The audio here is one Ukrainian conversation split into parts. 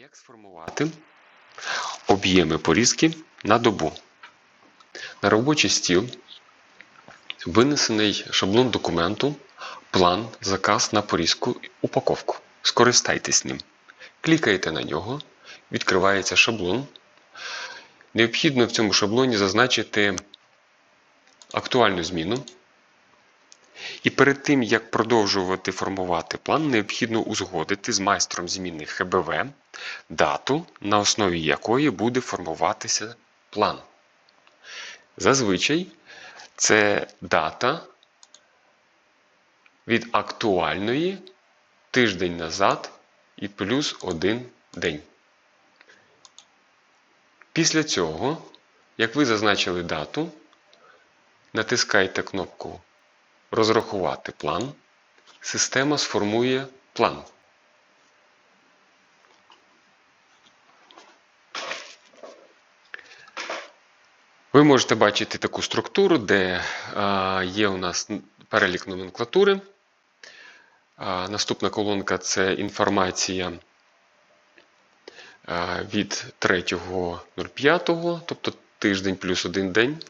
Як сформувати об'єми порізки на добу? На робочий стіл винесений шаблон документу, план, заказ на порізку, упаковку. Скористайтесь ним. Клікаєте на нього, відкривається шаблон. Необхідно в цьому шаблоні зазначити актуальну зміну. І перед тим, як продовжувати формувати план, необхідно узгодити з майстром зміни ХБВ дату, на основі якої буде формуватися план. Зазвичай це дата від актуальної тиждень назад і плюс один день. Після цього, як ви зазначили дату, натискайте кнопку Розрахувати план. Система сформує план. Ви можете бачити таку структуру, де е, є у нас перелік номенклатури. Наступна колонка це інформація е, від 3.05, тобто тиждень плюс один день.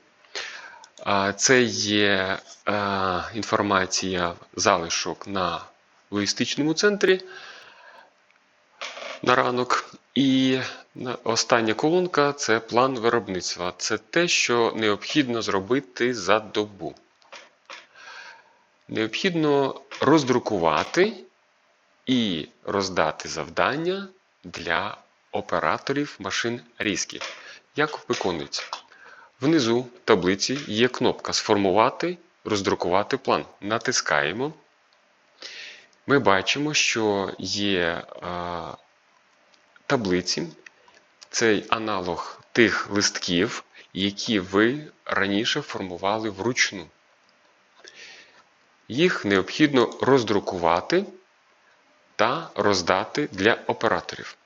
Це є е, інформація залишок на логістичному центрі на ранок. І остання колонка це план виробництва. Це те, що необхідно зробити за добу. Необхідно роздрукувати і роздати завдання для операторів машин різки. Як виконується? Внизу таблиці є кнопка Сформувати, роздрукувати план. Натискаємо. Ми бачимо, що є е, таблиці. Цей аналог тих листків, які ви раніше формували вручну. Їх необхідно роздрукувати та роздати для операторів.